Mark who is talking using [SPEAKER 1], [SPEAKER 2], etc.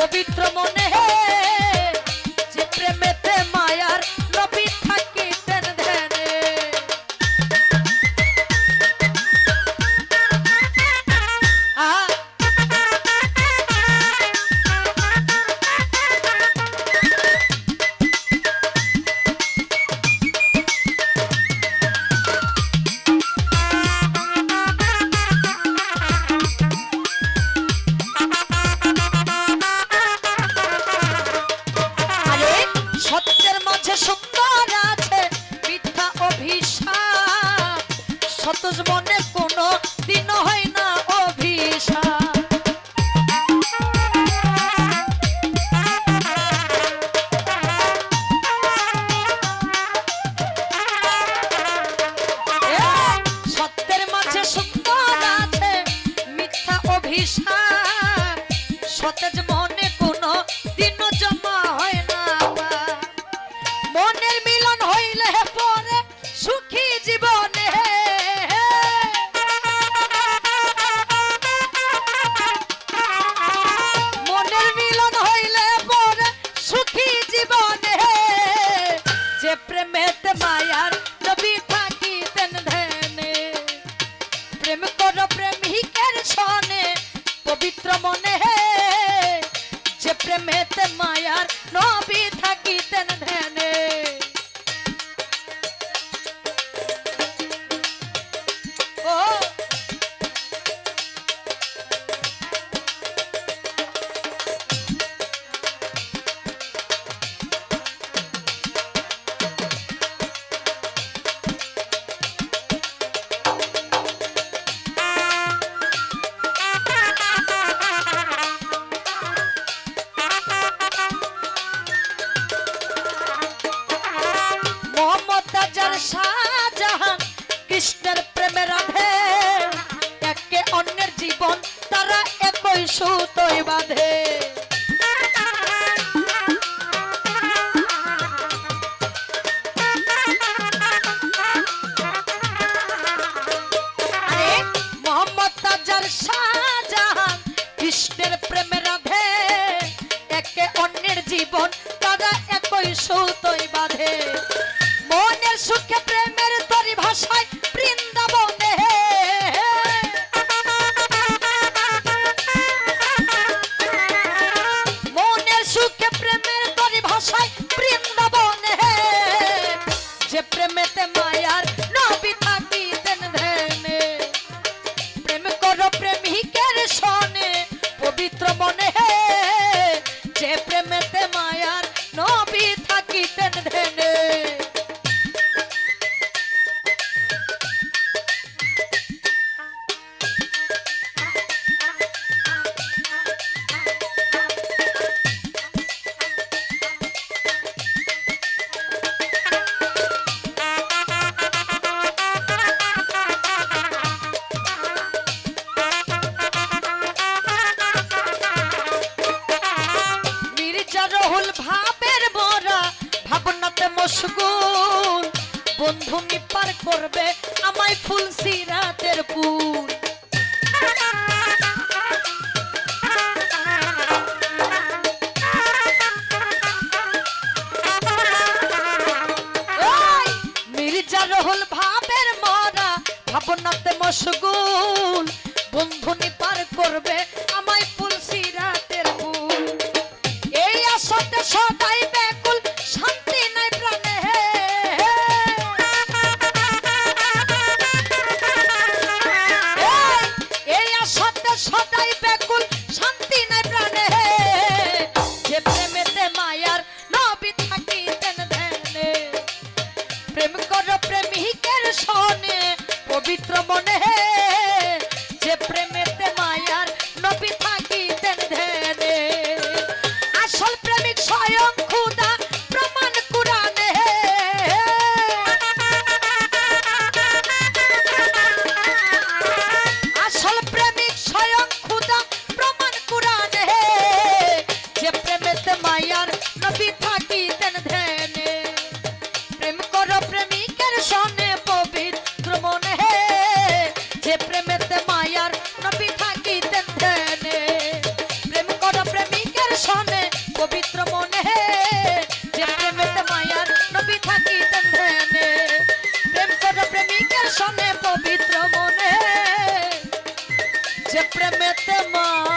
[SPEAKER 1] পবিত্র মনে সত্যের মাঝে সুন্দর মনের কৃষ্ণের প্রেমে রাধে। একে অন্যের জীবন তারা একই সুতোয় বাঁধে। mete mayar রসগুল বন্ধু নিপার করবে আমায় ফুল সিরাতের পুল রহল ভাবের মরা, ভাবনাতে মশগুল, বন্ধু নিপার করবে আমায় ব্যাকুল শান্তি নাই প্রাণে। যে প্রেমেতে মায়ার নবী থাকিতেন ধ্যানে, প্রেম কর প্রেমিকের সনে, পবিত্র মনে। হে Se prometemos